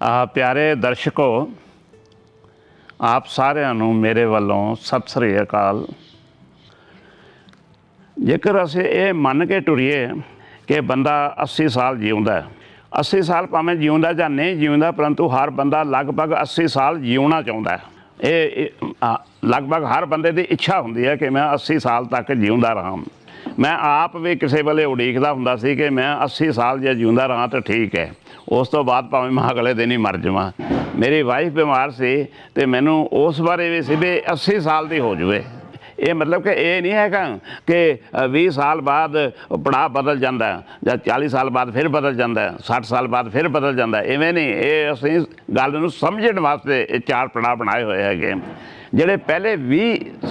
ਆ ਪਿਆਰੇ ਦਰਸ਼ਕੋ, ਆਪ ਸਾਰਿਆਂ ਨੂੰ ਮੇਰੇ ਵੱਲੋਂ ਸਤਿ ਸ੍ਰੀ ਅਕਾਲ। ਜੇਕਰ ਅਸੀਂ ਇਹ ਮੰਨ ਕੇ ਟੁਰੀਏ ਕਿ ਬੰਦਾ 80 ਸਾਲ ਜਿਉਂਦਾ ਹੈ 80 ਸਾਲ ਭਾਵੇਂ ਜਿਉਂਦਾ ਜਾਂ ਨਹੀਂ ਜਿਉਂਦਾ, ਪਰੰਤੂ ਹਰ ਬੰਦਾ ਲਗਭਗ 80 ਸਾਲ ਜਿਉਣਾ ਚਾਹੁੰਦਾ ਹੈ। ਇਹ ਲਗਭਗ ਹਰ ਬੰਦੇ ਦੀ ਇੱਛਾ ਹੁੰਦੀ ਹੈ ਕਿ ਮੈਂ 80 ਸਾਲ ਤੱਕ ਜਿਉਂਦਾ ਰਹਾਂ। ਮੈਂ ਆਪ ਵੀ ਕਿਸੇ ਵੇਲੇ ਉਡੀਕਦਾ ਹੁੰਦਾ ਸੀ ਕਿ ਮੈਂ 80 ਸਾਲ ਜੇ ਜਿਉਂਦਾ ਰਹਾਂ ਤਾਂ ਠੀਕ ਹੈ। ਉਸ ਤੋਂ ਬਾਅਦ ਭਾਵੇਂ ਮੈਂ ਅਗਲੇ ਦਿਨ ਹੀ ਮਰ ਜਾਵਾਂ। ਮੇਰੀ ਵਾਈਫ ਬਿਮਾਰ ਸੀ ਤੇ ਮੈਨੂੰ ਉਸ ਬਾਰੇ ਵੀ ਸੀ ਵੀ 80 ਸਾਲ ਦੀ ਹੋ ਜਾਵੇ ਇਹ ਮਤਲਬ ਕਿ ਇਹ ਨਹੀਂ ਹੈਗਾ ਕਿ ਅ, 20 ਸਾਲ ਬਾਅਦ ਪੜਾਅ ਬਦਲ ਜਾਂਦਾ ਜਾਂ 40 ਸਾਲ ਬਾਅਦ ਫਿਰ ਬਦਲ ਜਾਂਦਾ ਹੈ 60 ਸਾਲ ਬਾਅਦ ਫਿਰ ਬਦਲ ਜਾਂਦਾ ਹੈ। ਐਵੇਂ ਨਹੀਂ ਇਹ ਅਸੀਂ ਗੱਲ ਨੂੰ ਸਮਝਣ ਵਾਸਤੇ ਇਹ ਚਾਰ ਪੜਾਅ ਬਣਾਏ ਹੋਏ ਹੈਗੇ। ਜਿਹੜੇ ਪਹਿਲੇ 20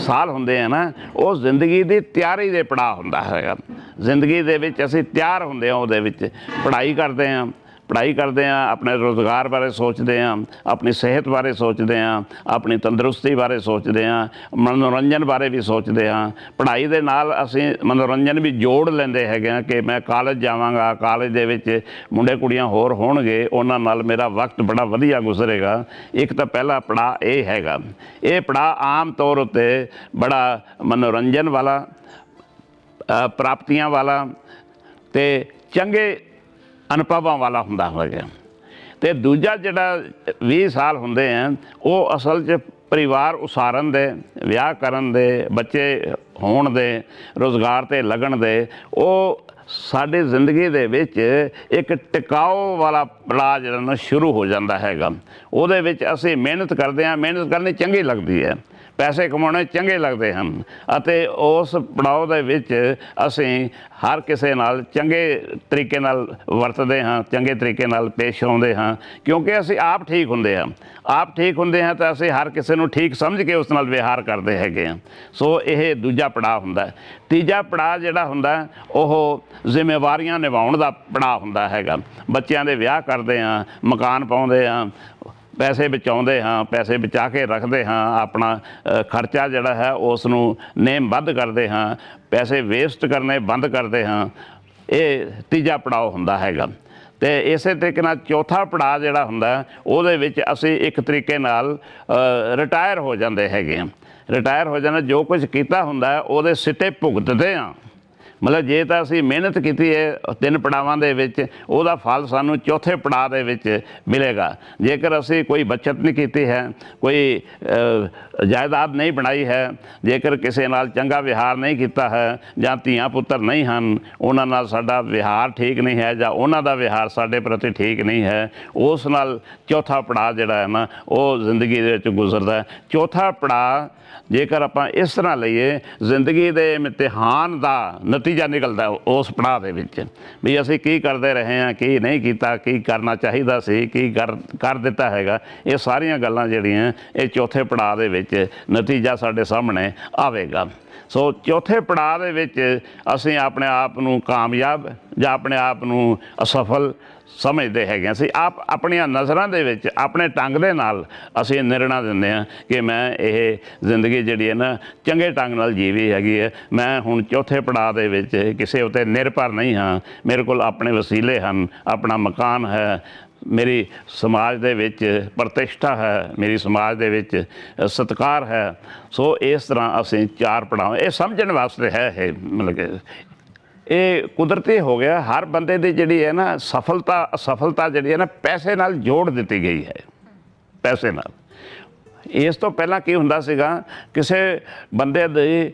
ਸਾਲ ਹੁੰਦੇ ਆ ਨਾ, ਉਹ ਜ਼ਿੰਦਗੀ ਦੀ ਤਿਆਰੀ ਦੇ ਪੜਾਅ ਹੁੰਦਾ ਹੈਗਾ। ਜ਼ਿੰਦਗੀ ਦੇ ਵਿੱਚ ਅਸੀਂ ਤਿਆਰ ਹੁੰਦੇ ਆ ਉਹਦੇ ਵਿੱਚ ਪੜ੍ਹਾਈ ਕਰਦੇ ਆ ਪੜ੍ਹਾਈ ਕਰਦੇ ਆ ਆਪਣੇ ਰੋਜ਼ਗਾਰ ਬਾਰੇ ਸੋਚਦੇ ਆ ਆਪਣੀ ਸਿਹਤ ਬਾਰੇ ਸੋਚਦੇ ਆ ਆਪਣੀ ਤੰਦਰੁਸਤੀ ਬਾਰੇ ਸੋਚਦੇ ਆ ਮਨੋਰੰਜਨ ਬਾਰੇ ਵੀ ਸੋਚਦੇ ਆ ਪੜ੍ਹਾਈ ਦੇ ਨਾਲ ਅਸੀਂ ਮਨੋਰੰਜਨ ਵੀ ਜੋੜ ਲੈਂਦੇ ਹੈਗੇ ਆ ਕਿ ਮੈਂ ਕਾਲਜ ਜਾਵਾਂਗਾ, ਕਾਲਜ ਦੇ ਵਿੱਚ ਮੁੰਡੇ ਕੁੜੀਆਂ ਹੋਰ ਹੋਣਗੇ, ਉਹਨਾਂ ਨਾਲ ਮੇਰਾ ਵਕਤ ਬੜਾ ਵਧੀਆ ਗੁਜ਼ਰੇਗਾ। ਇੱਕ ਤਾਂ ਪਹਿਲਾ ਪੜਾਅ ਇਹ ਹੈਗਾ, ਇਹ ਪੜਾਅ ਆਮ ਤੌਰ ਉੱਤੇ ਬੜਾ ਮਨੋਰੰਜਨ ਵਾਲਾ ਪ੍ਰਾਪਤੀਆਂ ਵਾਲਾ ਤੇ ਚੰਗੇ ਅਨੁਭਵਾਂ ਵਾਲਾ ਹੁੰਦਾ ਹੋਵੇਗਾ ਤੇ ਦੂਜਾ ਜਿਹੜਾ 20 ਸਾਲ ਹੁੰਦੇ ਆ, ਉਹ ਅਸਲ 'ਚ ਪਰਿਵਾਰ ਉਸਾਰਨ ਦੇ, ਵਿਆਹ ਕਰਨ ਦੇ, ਬੱਚੇ ਹੋਣ ਦੇ, ਰੋਜ਼ਗਾਰ ਤੇ ਲੱਗਣ ਦੇ, ਉਹ ਸਾਡੀ ਜ਼ਿੰਦਗੀ ਦੇ ਵਿੱਚ ਇੱਕ ਟਿਕਾਓ ਵਾਲਾ ਪੜਾਅ ਜਿਹੜਾ ਨਾ ਸ਼ੁਰੂ ਹੋ ਜਾਂਦਾ ਹੈਗਾ। ਉਹਦੇ ਵਿੱਚ ਅਸੀਂ ਮਿਹਨਤ ਕਰਦੇ ਹਾਂ ਮਿਹਨਤ ਕਰਨੀ ਚੰਗੀ ਲੱਗਦੀ ਹੈ। ਪੈਸੇ ਕਮਾਉਣੇ ਚੰਗੇ ਲੱਗਦੇ ਹਨ ਅਤੇ ਉਸ ਪੜਾਅ ਦੇ ਵਿੱਚ ਅਸੀਂ ਹਰ ਕਿਸੇ ਨਾਲ ਚੰਗੇ ਤਰੀਕੇ ਨਾਲ ਵਰਤਦੇ ਹਾਂ, ਚੰਗੇ ਤਰੀਕੇ ਨਾਲ ਪੇਸ਼ ਆਉਂਦੇ ਹਾਂ, ਕਿਉਂਕਿ ਅਸੀਂ ਆਪ ਠੀਕ ਹੁੰਦੇ ਹਾਂ। ਆਪ ਠੀਕ ਹੁੰਦੇ ਹਾਂ ਤਾਂ ਅਸੀਂ ਹਰ ਕਿਸੇ ਨੂੰ ਠੀਕ ਸਮਝ ਕੇ ਉਸ ਨਾਲ ਵਿਹਾਰ ਕਰਦੇ ਹੈਗੇ ਹਾਂ। ਸੋ ਇਹ ਦੂਜਾ ਪੜਾਅ ਹੁੰਦਾ ਤੀਜਾ ਪੜਾਅ ਜਿਹੜਾ ਹੁੰਦਾ ਉਹ ਜ਼ਿੰਮੇਵਾਰੀਆਂ ਨਿਭਾਉਣ ਦਾ ਪੜਾਅ ਹੁੰਦਾ ਹੈਗਾ। ਬੱਚਿਆਂ ਦੇ ਵਿਆਹ ਕਰਦੇ ਹਾਂ, ਮਕਾਨ ਪਾਉਂਦੇ ਹਾਂ ਪੈਸੇ ਬਚਾਉਂਦੇ ਹਾਂ, ਪੈਸੇ ਬਚਾ ਕੇ ਰੱਖਦੇ ਹਾਂ, ਆਪਣਾ ਖਰਚਾ ਜਿਹੜਾ ਹੈ ਉਸ ਨੂੰ ਨੇਮਬੱਧ ਕਰਦੇ ਹਾਂ, ਪੈਸੇ ਵੇਸਟ ਕਰਨੇ ਬੰਦ ਕਰਦੇ ਹਾਂ, ਇਹ ਤੀਜਾ ਪੜਾਅ ਹੁੰਦਾ ਹੈਗਾ। ਤੇ ਇਸੇ ਤਰੀਕੇ ਨਾਲ ਚੌਥਾ ਪੜਾਅ ਜਿਹੜਾ ਹੁੰਦਾ, ਉਹਦੇ ਵਿੱਚ ਅਸੀਂ ਇੱਕ ਤਰੀਕੇ ਨਾਲ ਰਿਟਾਇਰ ਹੋ ਜਾਂਦੇ ਹੈਗੇ ਹਾਂ। ਰਿਟਾਇਰ ਹੋ ਜਾਣਾ ਜੋ ਕੁਝ ਕੀਤਾ ਹੁੰਦਾ, ਉਹਦੇ ਸਿੱਟੇ ਭੁਗਤਦੇ ਹਾਂ। ਮਤਲਬ ਜੇ ਤਾਂ ਅਸੀਂ ਮਿਹਨਤ ਕੀਤੀ ਹੈ ਤਿੰਨ ਪੜਾਵਾਂ ਦੇ ਵਿੱਚ, ਉਹਦਾ ਫਲ ਸਾਨੂੰ ਚੌਥੇ ਪੜਾਅ ਦੇ ਵਿੱਚ ਮਿਲੇਗਾ। ਜੇਕਰ ਅਸੀਂ ਕੋਈ ਬਚਤ ਨਹੀਂ ਕੀਤੀ ਹੈ, ਕੋਈ ਜਾਇਦਾਦ ਨਹੀਂ ਬਣਾਈ ਹੈ, ਜੇਕਰ ਕਿਸੇ ਨਾਲ ਚੰਗਾ ਵਿਹਾਰ ਨਹੀਂ ਕੀਤਾ ਹੈ, ਜਾਂ ਧੀਆਂ ਪੁੱਤਰ ਨਹੀਂ ਹਨ, ਉਹਨਾਂ ਨਾਲ ਸਾਡਾ ਵਿਹਾਰ ਠੀਕ ਨਹੀਂ ਹੈ, ਜਾਂ ਉਹਨਾਂ ਦਾ ਵਿਹਾਰ ਸਾਡੇ ਪ੍ਰਤੀ ਠੀਕ ਨਹੀਂ ਹੈ, ਉਸ ਨਾਲ ਚੌਥਾ ਪੜਾਅ ਜਿਹੜਾ ਹੈ ਨਾ, ਉਹ ਜ਼ਿੰਦਗੀ ਦੇ ਵਿੱਚ ਗੁਜ਼ਰਦਾ ਚੌਥਾ ਪੜਾਅ ਜੇਕਰ ਆਪਾਂ ਇਸ ਤਰ੍ਹਾਂ ਲਈਏ, ਜ਼ਿੰਦਗੀ ਦੇ ਇਮਤਿਹਾਨ ਦਾ ਨਤੀਜਾ ਨਤੀਜਾ ਨਿਕਲਦਾ ਉਸ ਪੜਾਅ ਦੇ ਵਿੱਚ। ਵੀ ਅਸੀਂ ਕੀ ਕਰਦੇ ਰਹੇ ਹਾਂ, ਕੀ ਨਹੀਂ ਕੀਤਾ, ਕੀ ਕਰਨਾ ਚਾਹੀਦਾ ਸੀ, ਕੀ ਕਰ ਕਰ ਦਿੱਤਾ ਹੈਗਾ, ਇਹ ਸਾਰੀਆਂ ਗੱਲਾਂ ਜਿਹੜੀਆਂ ਇਹ ਚੌਥੇ ਪੜਾਅ ਦੇ ਵਿੱਚ ਨਤੀਜਾ ਸਾਡੇ ਸਾਹਮਣੇ ਆਵੇਗਾ। ਸੋ ਚੌਥੇ ਪੜਾਅ ਦੇ ਵਿੱਚ ਅਸੀਂ ਆਪਣੇ ਆਪ ਨੂੰ ਕਾਮਯਾਬ ਜਾਂ ਆਪਣੇ ਆਪ ਨੂੰ ਅਸਫਲ ਸਮਝਦੇ ਹੈਗੇ ਅਸੀਂ ਆਪ ਆਪਣੀਆਂ ਨਜ਼ਰਾਂ ਦੇ ਵਿੱਚ, ਆਪਣੇ ਢੰਗ ਦੇ ਨਾਲ ਅਸੀਂ ਨਿਰਣਾ ਦਿੰਦੇ ਹਾਂ ਕਿ ਮੈਂ ਇਹ ਜ਼ਿੰਦਗੀ ਜਿਹੜੀ ਹੈ ਨਾ ਚੰਗੇ ਢੰਗ ਨਾਲ ਜੀਵੀ ਹੈਗੀ ਹੈ। ਮੈਂ ਹੁਣ ਚੌਥੇ ਪੜਾਅ ਦੇ ਵਿੱਚ ਕਿਸੇ ਉਤੇ ਨਿਰਭਰ ਨਹੀਂ ਹਾਂ। ਮੇਰੇ ਕੋਲ ਆਪਣੇ ਵਸੀਲੇ ਹਨ, ਆਪਣਾ ਮਕਾਨ ਹੈ ਮੇਰੀ ਸਮਾਜ ਦੇ ਵਿੱਚ ਪ੍ਰਤਿਸ਼ਠਾ ਹੈ ਮੇਰੀ ਸਮਾਜ ਦੇ ਵਿੱਚ ਅ, ਸਤਿਕਾਰ ਹੈ। ਸੋ ਇਸ ਤਰ੍ਹਾਂ ਅਸੀਂ ਚਾਰ ਪੜਾਅ ਇਹ ਸਮਝਣ ਵਾਸਤੇ ਹੈ ਇਹ ਮਤਲਬ ਕਿ ਇਹ ਕੁਦਰਤੀ ਹੋ ਗਿਆ। ਹਰ ਬੰਦੇ ਦੀ ਜਿਹੜੀ ਹੈ ਨਾ ਸਫਲਤਾ ਅਸਫਲਤਾ ਜਿਹੜੀ ਹੈ ਨਾ ਪੈਸੇ ਨਾਲ ਜੋੜ ਦਿੱਤੀ ਗਈ ਹੈ। ਪੈਸੇ ਨਾਲ। ਇਸ ਤੋਂ ਪਹਿਲਾਂ ਕੀ ਹੁੰਦਾ ਸੀਗਾ ਕਿਸੇ ਬੰਦੇ ਦੇ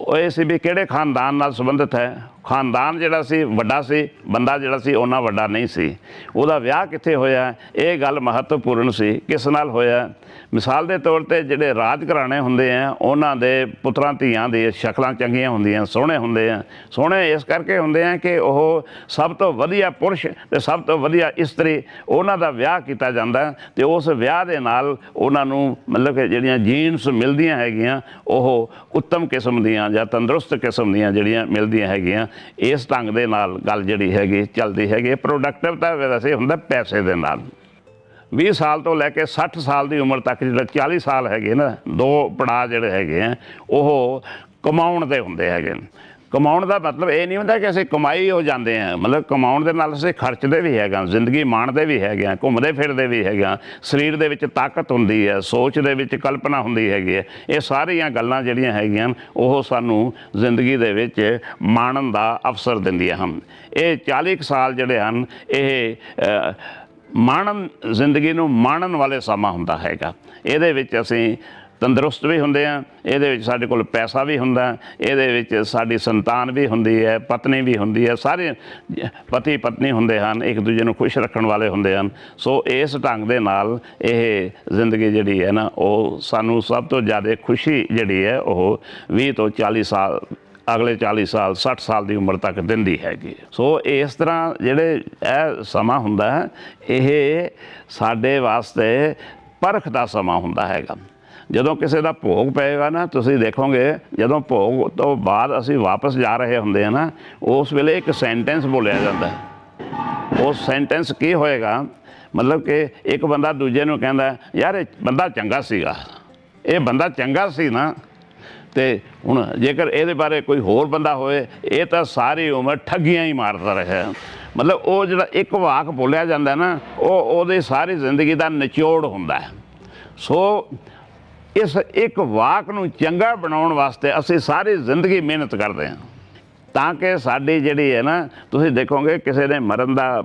ਉਹ ਇਹ ਸੀ ਵੀ ਕਿਹੜੇ ਖਾਨਦਾਨ ਨਾਲ ਸੰਬੰਧਿਤ ਹੈ? ਖਾਨਦਾਨ ਜਿਹੜਾ ਸੀ, ਵੱਡਾ ਸੀ, ਬੰਦਾ ਜਿਹੜਾ ਸੀ ਉਹਨਾਂ ਵੱਡਾ ਨਹੀਂ ਸੀ। ਉਹਦਾ ਵਿਆਹ ਕਿੱਥੇ ਹੋਇਆ? ਇਹ ਗੱਲ ਮਹੱਤਵਪੂਰਨ ਸੀ। ਕਿਸ ਨਾਲ ਹੋਇਆ? ਮਿਸਾਲ ਦੇ ਤੌਰ ਤੇ ਜਿਹੜੇ ਰਾਜ ਘਰਾਣੇ ਹੁੰਦੇ ਆ, ਉਹਨਾਂ ਦੇ ਪੁੱਤਰਾਂ, ਧੀਆਂ ਦੀ ਸ਼ਕਲਾਂ ਚੰਗੀਆਂ ਹੁੰਦੀਆਂ, ਸੋਹਣੇ ਹੁੰਦੇ ਆ। ਸੋਹਣੇ ਇਸ ਕਰਕੇ ਹੁੰਦੇ ਆ ਕਿ ਉਹ ਸਭ ਤੋਂ ਵਧੀਆ ਪੁਰਸ਼ ਤੇ ਸਭ ਤੋਂ ਵਧੀਆ ਇਸਤਰੀ ਉਹਨਾਂ ਦਾ ਵਿਆਹ ਕੀਤਾ ਜਾਂਦਾ ਤੇ ਉਸ ਵਿਆਹ ਦੇ ਨਾਲ ਉਹਨਾਂ ਨੂੰ ਮਤਲਬ ਕਿ ਜਿਹੜੀਆਂ ਜੀਨਸ ਮਿਲਦੀਆਂ ਹੈਗੀਆਂ, ਉਹ ਉੱਤਮ ਕਿਸਮ ਦੀਆਂ ਜਾਂ ਤੰਦਰੁਸਤ ਕਿਸਮ ਦੀਆਂ ਜਿਹੜੀਆਂ ਮਿਲਦੀਆਂ ਹੈਗੀਆਂ ਇਸ ਢੰਗ ਦੇ ਨਾਲ ਗੱਲ ਜਿਹੜੀ ਹੈਗੀ, ਚੱਲਦੀ ਹੈਗੀ ਪ੍ਰੋਡਕਟਿਵ ਤਾਂ ਵੈਸੇ ਹੁੰਦਾ ਪੈਸੇ ਦੇ ਨਾਲ 20 ਸਾਲ ਤੋਂ ਲੈ ਕੇ 60 ਸਾਲ ਦੀ ਉਮਰ ਤੱਕ ਜਿਹੜਾ 40 ਸਾਲ ਹੈਗੇ ਨਾ, ਦੋ ਪੜਾਅ ਜਿਹੜੇ ਹੈਗੇ ਆ, ਉਹ ਕਮਾਉਣ ਦੇ ਹੁੰਦੇ ਹੈਗੇ ਨੇ। ਕਮਾਉਣ ਦਾ ਮਤਲਬ ਇਹ ਨਹੀਂ ਹੁੰਦਾ ਕਿ ਅਸੀਂ ਕਮਾਈ ਹੋ ਜਾਂਦੇ ਹਾਂ। ਮਤਲਬ ਕਮਾਉਣ ਦੇ ਨਾਲ ਅਸੀਂ ਖਰਚਦੇ ਵੀ ਹੈਗਾ ਜ਼ਿੰਦਗੀ ਮਾਣਦੇ ਵੀ ਹੈਗੇ ਹਾਂ ਘੁੰਮਦੇ ਫਿਰਦੇ ਵੀ ਹੈਗੇ ਹਾਂ ਸਰੀਰ ਦੇ ਵਿੱਚ ਤਾਕਤ ਹੁੰਦੀ ਹੈ ਸੋਚ ਦੇ ਵਿੱਚ ਕਲਪਨਾ ਹੁੰਦੀ ਹੈਗੀ ਹੈ। ਇਹ ਸਾਰੀਆਂ ਗੱਲਾਂ ਜਿਹੜੀਆਂ ਹੈਗੀਆਂ ਉਹ ਸਾਨੂੰ ਜ਼ਿੰਦਗੀ ਦੇ ਵਿੱਚ ਮਾਣਨ ਦਾ ਅਵਸਰ ਦਿੰਦੀਆਂ ਹਨ। ਇਹ 40 ਕੁ ਸਾਲ ਜਿਹੜੇ ਹਨ ਇਹ ਅ, ਮਾਣਨ ਜ਼ਿੰਦਗੀ ਨੂੰ ਮਾਣਨ ਵਾਲੇ ਸਮਾਂ ਹੁੰਦਾ ਹੈਗਾ। ਇਹਦੇ ਵਿੱਚ ਅਸੀਂ ਤੰਦਰੁਸਤ ਵੀ ਹੁੰਦੇ ਆ, ਇਹਦੇ ਵਿੱਚ ਸਾਡੇ ਕੋਲ ਪੈਸਾ ਵੀ ਹੁੰਦਾ, ਇਹਦੇ ਵਿੱਚ ਸਾਡੀ ਸੰਤਾਨ ਵੀ ਹੁੰਦੀ ਹੈ, ਪਤਨੀ ਵੀ ਹੁੰਦੀ ਹੈ, ਸਾਰੇ ਪਤੀ ਪਤਨੀ ਹੁੰਦੇ ਹਨ, ਇੱਕ ਦੂਜੇ ਨੂੰ ਖੁਸ਼ ਰੱਖਣ ਵਾਲੇ ਹੁੰਦੇ ਹਨ। ਸੋ ਇਸ ਢੰਗ ਦੇ ਨਾਲ ਇਹ ਜ਼ਿੰਦਗੀ ਜਿਹੜੀ ਹੈ ਨਾ, ਉਹ ਸਾਨੂੰ ਸਭ ਤੋਂ ਜ਼ਿਆਦਾ ਖੁਸ਼ੀ ਜਿਹੜੀ ਹੈ, ਉਹ 20 ਤੋਂ 40 ਸਾਲ, ਅਗਲੇ 40 ਸਾਲ 60 ਸਾਲ ਦੀ ਉਮਰ ਤੱਕ ਦਿੰਦੀ ਹੈਗੀ ਸੋ ਇਸ ਤਰ੍ਹਾਂ ਜਿਹੜੇ ਇਹ ਸਮਾਂ ਹੁੰਦਾ ਹੈ ਇਹ ਸਾਡੇ ਵਾਸਤੇ ਪਰਖ ਦਾ ਸਮਾਂ ਹੁੰਦਾ ਹੈਗਾ। ਜਦੋਂ ਕਿਸੇ ਦਾ ਭੋਗ ਪਏਗਾ ਨਾ, ਤੁਸੀਂ ਦੇਖੋਗੇ, ਜਦੋਂ ਭੋਗ ਤੋਂ ਬਾਅਦ ਅਸੀਂ ਵਾਪਸ ਜਾ ਰਹੇ ਹੁੰਦੇ ਆ ਨਾ, ਉਸ ਵੇਲੇ ਇੱਕ ਸੈਂਟੈਂਸ ਬੋਲਿਆ ਜਾਂਦਾ ਹੈ। ਉਹ ਸੈਂਟੈਂਸ ਕੀ ਹੋਏਗਾ? ਮਤਲਬ ਕਿ ਇੱਕ ਬੰਦਾ ਦੂਜੇ ਨੂੰ ਕਹਿੰਦਾ, ਯਾਰ, ਇਹ ਬੰਦਾ ਚੰਗਾ ਸੀਗਾ। ਇਹ ਬੰਦਾ ਚੰਗਾ ਸੀ ਨਾ, ਤੇ ਹੁਣ ਜੇਕਰ ਇਹਦੇ ਬਾਰੇ ਕੋਈ ਹੋਰ ਬੰਦਾ ਹੋਵੇ, ਇਹ ਤਾਂ ਸਾਰੀ ਉਮਰ ਠੱਗੀਆਂ ਹੀ ਮਾਰਦਾ ਰਿਹਾ ਮਤਲਬ ਉਹ ਜਿਹੜਾ ਇੱਕ ਵਾਕ ਬੋਲਿਆ ਜਾਂਦਾ ਨਾ, ਉਹ ਉਹਦੀ ਸਾਰੀ ਜ਼ਿੰਦਗੀ ਦਾ ਨਿਚੋੜ ਹੁੰਦਾ ਸੋ ਇਸ ਇੱਕ ਵਾਕ ਨੂੰ ਚੰਗਾ ਬਣਾਉਣ ਵਾਸਤੇ ਅਸੀਂ ਸਾਰੀ ਜ਼ਿੰਦਗੀ ਮਿਹਨਤ ਕਰਦੇ ਹਾਂ। ਤਾਂ ਕਿ ਸਾਡੀ ਜਿਹੜੀ ਹੈ ਨਾ, ਤੁਸੀਂ ਦੇਖੋਗੇ ਕਿਸੇ ਨੇ ਮਰਨ ਦਾ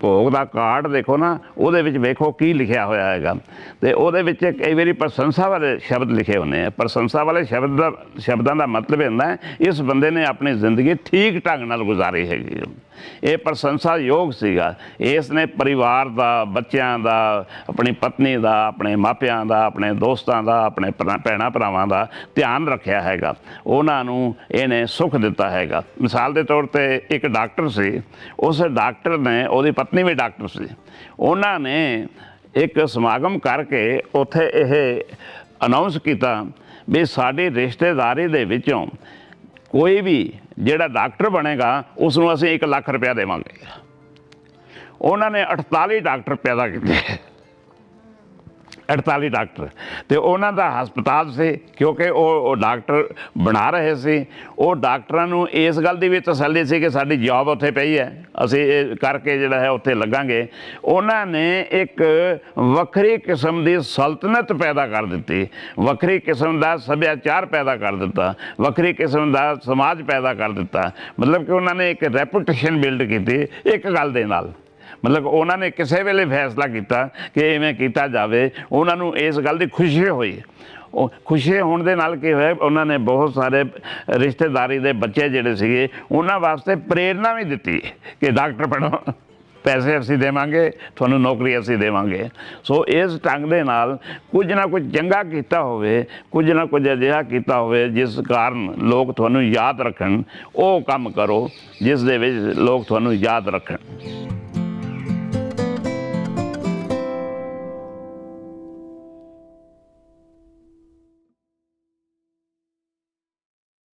ਭੋਗ ਦਾ ਕਾਰਡ ਦੇਖੋ ਨਾ, ਉਹਦੇ ਵਿੱਚ ਵੇਖੋ ਕੀ ਲਿਖਿਆ ਹੋਇਆ ਹੈਗਾ। ਤੇ ਉਹਦੇ ਵਿੱਚ ਕਈ ਵਾਰੀ ਪ੍ਰਸ਼ੰਸਾ ਵਾਲੇ ਸ਼ਬਦ ਲਿਖੇ ਹੁੰਦੇ ਆ। ਪ੍ਰਸ਼ੰਸਾ ਵਾਲੇ ਸ਼ਬਦ ਦਾ, ਸ਼ਬਦਾਂ ਦਾ ਮਤਲਬ ਹੁੰਦਾ ਹੈ, ਇਸ ਬੰਦੇ ਨੇ ਆਪਣੀ ਜ਼ਿੰਦਗੀ ਠੀਕ ਢੰਗ ਨਾਲ ਗੁਜ਼ਾਰੀ ਹੈਗੀ ਹੈ। ਇਹ ਪ੍ਰਸ਼ੰਸਾ ਯੋਗ ਸੀਗਾ। ਇਸ ਨੇ ਪਰਿਵਾਰ ਦਾ, ਬੱਚਿਆਂ ਦਾ, ਆਪਣੀ ਪਤਨੀ ਦਾ, ਆਪਣੇ ਮਾਪਿਆਂ ਦਾ, ਆਪਣੇ ਦੋਸਤਾਂ ਦਾ, ਆਪਣੇ ਭਰਾ- ਭੈਣਾਂ ਭਰਾਵਾਂ ਦਾ ਧਿਆਨ ਰੱਖਿਆ ਹੈਗਾ। ਉਹਨਾਂ ਨੂੰ ਇਹਨੇ ਸੁੱਖ ਦਿੱਤਾ ਹੈਗਾ। ਮਿਸਾਲ ਦੇ ਤੌਰ ਤੇ ਇੱਕ ਡਾਕਟਰ ਸੀ। ਉਸ ਡਾਕਟਰ ਨੇ, ਉਹਦੀ ਪਤਨੀ ਵੀ ਡਾਕਟਰ ਸੀ। ਉਹਨਾਂ ਨੇ ਇੱਕ ਸਮਾਗਮ ਕਰਕੇ ਉੱਥੇ ਇਹ ਅਨਾਉਂਸ ਕੀਤਾ ਵੀ ਸਾਡੀ ਰਿਸ਼ਤੇਦਾਰੀ ਦੇ ਵਿੱਚੋਂ ਕੋਈ ਵੀ ਜਿਹੜਾ ਡਾਕਟਰ ਬਣੇਗਾ ਉਸ ਨੂੰ ਅਸੀਂ 1 ਲੱਖ ਰੁਪਇਆ ਦੇਵਾਂਗੇ। ਉਹਨਾਂ ਨੇ 48 ਡਾਕਟਰ ਪੈਦਾ ਕੀਤੇ। 48 ਡਾਕਟਰ। ਤੇ ਉਹਨਾਂ ਦਾ ਹਸਪਤਾਲ ਸੀ, ਕਿਉਂਕਿ ਉਹ ਉਹ ਡਾਕਟਰ ਬਣਾ ਰਹੇ ਸੀ। ਉਹ ਡਾਕਟਰਾਂ ਨੂੰ ਇਸ ਗੱਲ ਦੀ ਵੀ ਤਸੱਲੀ ਸੀ ਕਿ ਸਾਡੀ ਜੌਬ ਉੱਥੇ ਪਈ ਹੈ। ਅਸੀਂ ਇਹ ਕਰਕੇ ਜਿਹੜਾ ਹੈ ਉੱਥੇ ਲੱਗਾਂਗੇ। ਉਹਨਾਂ ਨੇ ਇੱਕ ਵੱਖਰੀ ਕਿਸਮ ਦੀ ਸਲਤਨਤ ਪੈਦਾ ਕਰ ਦਿੱਤੀ। ਵੱਖਰੀ ਕਿਸਮ ਦਾ ਸੱਭਿਆਚਾਰ ਪੈਦਾ ਕਰ ਦਿੱਤਾ। ਵੱਖਰੀ ਕਿਸਮ ਦਾ ਸਮਾਜ ਪੈਦਾ ਕਰ ਦਿੱਤਾ। ਮਤਲਬ ਕਿ ਉਹਨਾਂ ਨੇ ਇੱਕ ਰੈਪੂਟੇਸ਼ਨ ਬਿਲਡ ਕੀਤੀ ਇੱਕ ਗੱਲ ਦੇ ਨਾਲ। ਮਤਲਬ ਉਹਨਾਂ ਨੇ ਕਿਸੇ ਵੇਲੇ ਫੈਸਲਾ ਕੀਤਾ ਕਿ ਇਵੇਂ ਕੀਤਾ ਜਾਵੇ, ਉਹਨਾਂ ਨੂੰ ਇਸ ਗੱਲ ਦੀ ਖੁਸ਼ੀ ਹੋਈ। ਉਹ ਖੁਸ਼ੀ ਹੋਣ ਦੇ ਨਾਲ ਕੀ ਹੋਇਆ, ਉਹਨਾਂ ਨੇ ਬਹੁਤ ਸਾਰੇ ਰਿਸ਼ਤੇਦਾਰੀ ਦੇ ਬੱਚੇ ਜਿਹੜੇ ਸੀਗੇ, ਉਹਨਾਂ ਵਾਸਤੇ ਪ੍ਰੇਰਣਾ ਵੀ ਦਿੱਤੀ ਕਿ ਡਾਕਟਰ ਬਣੋ। ਪੈਸੇ ਅਸੀਂ ਦੇਵਾਂਗੇ, ਤੁਹਾਨੂੰ ਨੌਕਰੀ ਅਸੀਂ ਦੇਵਾਂਗੇ। ਸੋ ਇਸ ਢੰਗ ਦੇ ਨਾਲ ਕੁਝ ਨਾ ਕੁਝ ਚੰਗਾ ਕੀਤਾ ਹੋਵੇ, ਕੁਝ ਨਾ ਕੁਝ ਅਜਿਹਾ ਕੀਤਾ ਹੋਵੇ, ਜਿਸ ਕਾਰਨ ਲੋਕ ਤੁਹਾਨੂੰ ਯਾਦ ਰੱਖਣ, ਉਹ ਕੰਮ ਕਰੋ, ਜਿਸ ਦੇ ਵਿੱਚ ਲੋਕ ਤੁਹਾਨੂੰ ਯਾਦ ਰੱਖਣ।